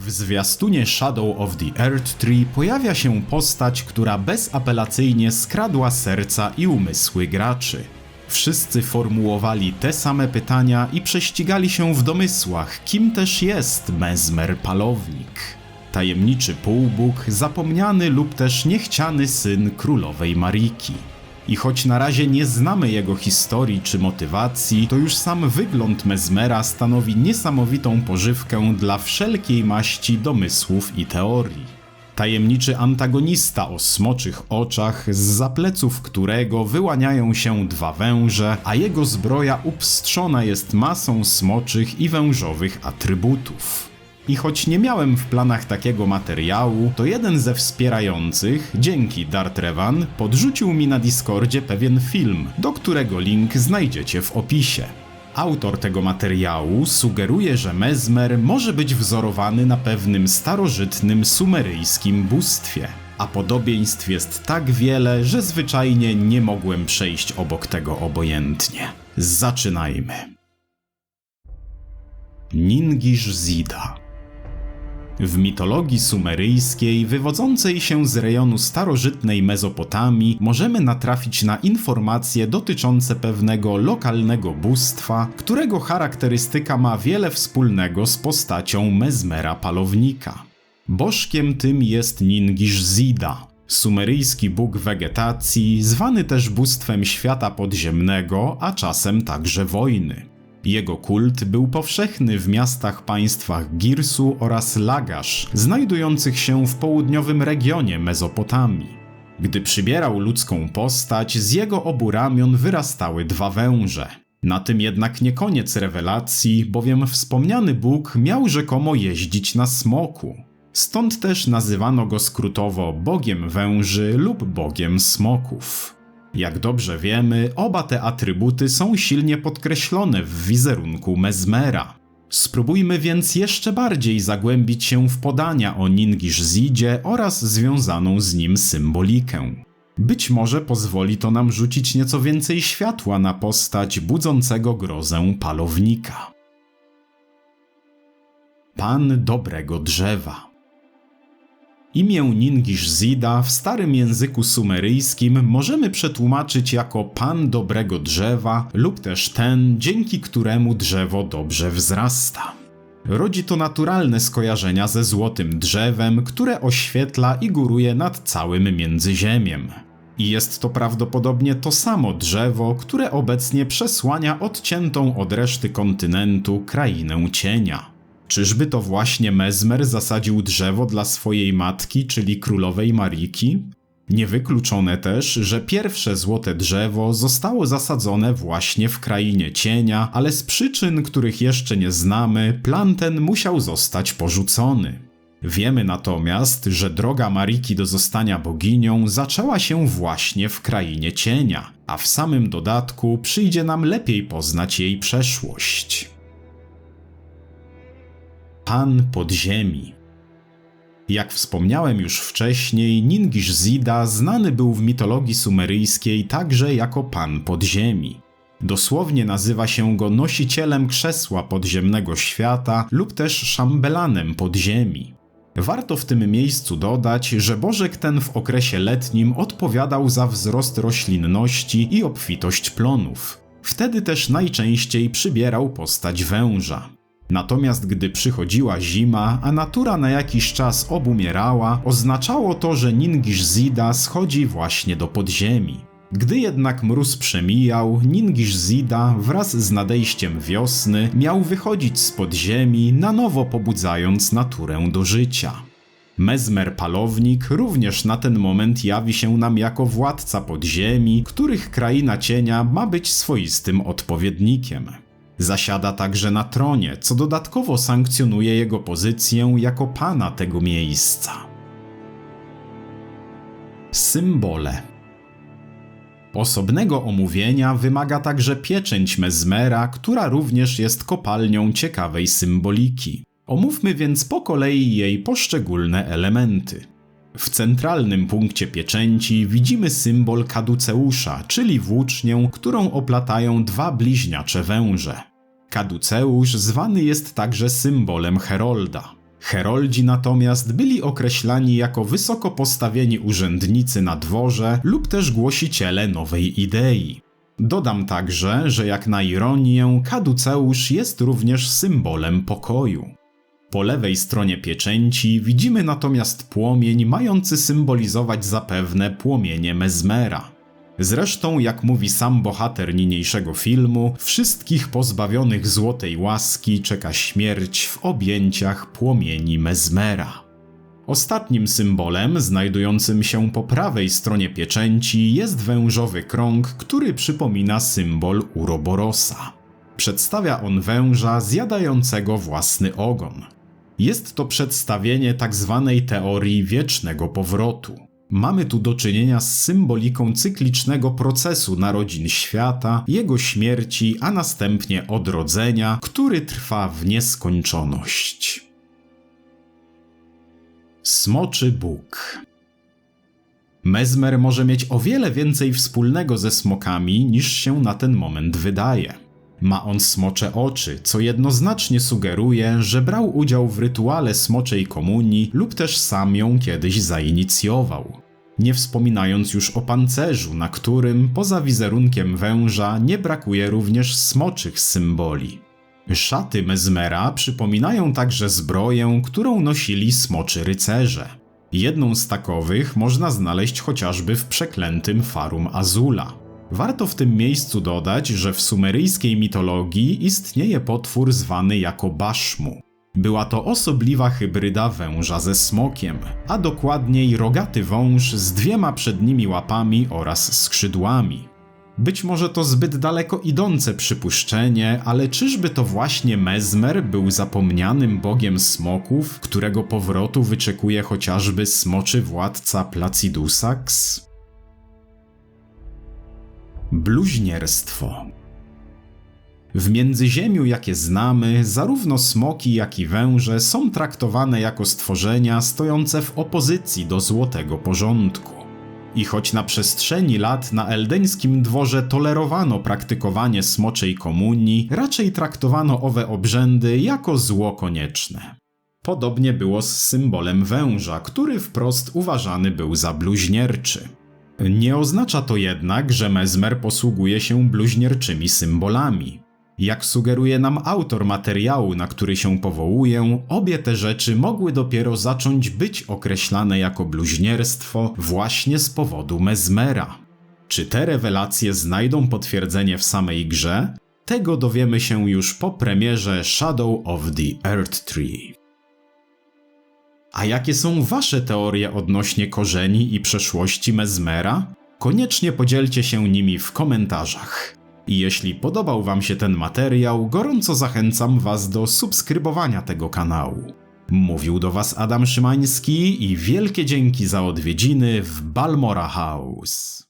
W zwiastunie Shadow of the Earth Tree pojawia się postać, która bezapelacyjnie skradła serca i umysły graczy. Wszyscy formułowali te same pytania i prześcigali się w domysłach, kim też jest Mezmer Palownik. Tajemniczy półbóg, zapomniany lub też niechciany syn królowej Mariki. I choć na razie nie znamy jego historii czy motywacji, to już sam wygląd Mezmera stanowi niesamowitą pożywkę dla wszelkiej maści domysłów i teorii. Tajemniczy antagonista o smoczych oczach, z zapleców którego wyłaniają się dwa węże, a jego zbroja upstrzona jest masą smoczych i wężowych atrybutów. I choć nie miałem w planach takiego materiału, to jeden ze wspierających, dzięki Dartrevan, podrzucił mi na Discordzie pewien film, do którego link znajdziecie w opisie. Autor tego materiału sugeruje, że Mezmer może być wzorowany na pewnym starożytnym sumeryjskim bóstwie, a podobieństw jest tak wiele, że zwyczajnie nie mogłem przejść obok tego obojętnie. Zaczynajmy. Ningish Zida w mitologii sumeryjskiej, wywodzącej się z rejonu starożytnej Mezopotamii, możemy natrafić na informacje dotyczące pewnego lokalnego bóstwa, którego charakterystyka ma wiele wspólnego z postacią Mezmera Palownika. Bożkiem tym jest Ningish Zida, sumeryjski bóg wegetacji, zwany też bóstwem świata podziemnego, a czasem także wojny. Jego kult był powszechny w miastach państwach Girsu oraz Lagash, znajdujących się w południowym regionie Mezopotamii. Gdy przybierał ludzką postać, z jego obu ramion wyrastały dwa węże. Na tym jednak nie koniec rewelacji, bowiem wspomniany Bóg miał rzekomo jeździć na smoku. Stąd też nazywano go skrótowo Bogiem Węży lub Bogiem Smoków. Jak dobrze wiemy, oba te atrybuty są silnie podkreślone w wizerunku Mezmera. Spróbujmy więc jeszcze bardziej zagłębić się w podania o Ningish Zidzie oraz związaną z nim symbolikę. Być może pozwoli to nam rzucić nieco więcej światła na postać budzącego grozę palownika. Pan dobrego drzewa. Imię Ningish Zida w starym języku sumeryjskim możemy przetłumaczyć jako pan dobrego drzewa lub też ten, dzięki któremu drzewo dobrze wzrasta. Rodzi to naturalne skojarzenia ze złotym drzewem, które oświetla i góruje nad całym międzyziemiem. I jest to prawdopodobnie to samo drzewo, które obecnie przesłania odciętą od reszty kontynentu krainę cienia. Czyżby to właśnie Mezmer zasadził drzewo dla swojej matki, czyli królowej Mariki? Niewykluczone też, że pierwsze złote drzewo zostało zasadzone właśnie w krainie cienia, ale z przyczyn, których jeszcze nie znamy, plan ten musiał zostać porzucony. Wiemy natomiast, że droga Mariki do zostania boginią zaczęła się właśnie w krainie cienia, a w samym dodatku przyjdzie nam lepiej poznać jej przeszłość. Pan Podziemi. Jak wspomniałem już wcześniej, Ningish Zida znany był w mitologii sumeryjskiej także jako Pan Podziemi. Dosłownie nazywa się go nosicielem krzesła podziemnego świata lub też szambelanem podziemi. Warto w tym miejscu dodać, że Bożek ten w okresie letnim odpowiadał za wzrost roślinności i obfitość plonów. Wtedy też najczęściej przybierał postać węża. Natomiast gdy przychodziła zima, a natura na jakiś czas obumierała, oznaczało to, że Ningish Zida schodzi właśnie do podziemi. Gdy jednak mróz przemijał, Ningish Zida wraz z nadejściem wiosny miał wychodzić z podziemi, na nowo pobudzając naturę do życia. Mezmer Palownik również na ten moment jawi się nam jako władca podziemi, których kraina cienia ma być swoistym odpowiednikiem. Zasiada także na tronie, co dodatkowo sankcjonuje jego pozycję jako pana tego miejsca. Symbole Osobnego omówienia wymaga także pieczęć Mezmera, która również jest kopalnią ciekawej symboliki. Omówmy więc po kolei jej poszczególne elementy. W centralnym punkcie pieczęci widzimy symbol kaduceusza, czyli włócznię, którą oplatają dwa bliźniacze węże. Kaduceusz zwany jest także symbolem Herolda. Heroldzi natomiast byli określani jako wysoko postawieni urzędnicy na dworze lub też głosiciele nowej idei. Dodam także, że jak na ironię, kaduceusz jest również symbolem pokoju. Po lewej stronie pieczęci widzimy natomiast płomień mający symbolizować zapewne płomienie Mezmera. Zresztą, jak mówi sam bohater niniejszego filmu, wszystkich pozbawionych złotej łaski czeka śmierć w objęciach płomieni Mezmera. Ostatnim symbolem, znajdującym się po prawej stronie pieczęci, jest wężowy krąg, który przypomina symbol Uroborosa. Przedstawia on węża zjadającego własny ogon. Jest to przedstawienie tzw. Tak teorii wiecznego powrotu. Mamy tu do czynienia z symboliką cyklicznego procesu narodzin świata, jego śmierci, a następnie odrodzenia, który trwa w nieskończoność. Smoczy Bóg Mezmer może mieć o wiele więcej wspólnego ze smokami niż się na ten moment wydaje. Ma on smocze oczy, co jednoznacznie sugeruje, że brał udział w rytuale smoczej komunii lub też sam ją kiedyś zainicjował. Nie wspominając już o pancerzu, na którym poza wizerunkiem węża nie brakuje również smoczych symboli. Szaty Mezmera przypominają także zbroję, którą nosili smoczy rycerze. Jedną z takowych można znaleźć chociażby w przeklętym Farum Azula. Warto w tym miejscu dodać, że w sumeryjskiej mitologii istnieje potwór zwany jako Baszmu. Była to osobliwa hybryda węża ze smokiem, a dokładniej rogaty wąż z dwiema przednimi łapami oraz skrzydłami. Być może to zbyt daleko idące przypuszczenie, ale czyżby to właśnie Mezmer był zapomnianym bogiem smoków, którego powrotu wyczekuje chociażby smoczy władca Placidusax? Bluźnierstwo w międzyziemiu, jakie znamy, zarówno smoki, jak i węże są traktowane jako stworzenia stojące w opozycji do złotego porządku. I choć na przestrzeni lat na eldeńskim dworze tolerowano praktykowanie smoczej komunii, raczej traktowano owe obrzędy jako zło konieczne. Podobnie było z symbolem węża, który wprost uważany był za bluźnierczy. Nie oznacza to jednak, że Mezmer posługuje się bluźnierczymi symbolami. Jak sugeruje nam autor materiału, na który się powołuję, obie te rzeczy mogły dopiero zacząć być określane jako bluźnierstwo właśnie z powodu Mezmera. Czy te rewelacje znajdą potwierdzenie w samej grze? Tego dowiemy się już po premierze Shadow of the Earth Tree. A jakie są Wasze teorie odnośnie korzeni i przeszłości Mezmera? Koniecznie podzielcie się nimi w komentarzach. I jeśli podobał Wam się ten materiał, gorąco zachęcam Was do subskrybowania tego kanału. Mówił do Was Adam Szymański i wielkie dzięki za odwiedziny w Balmora House.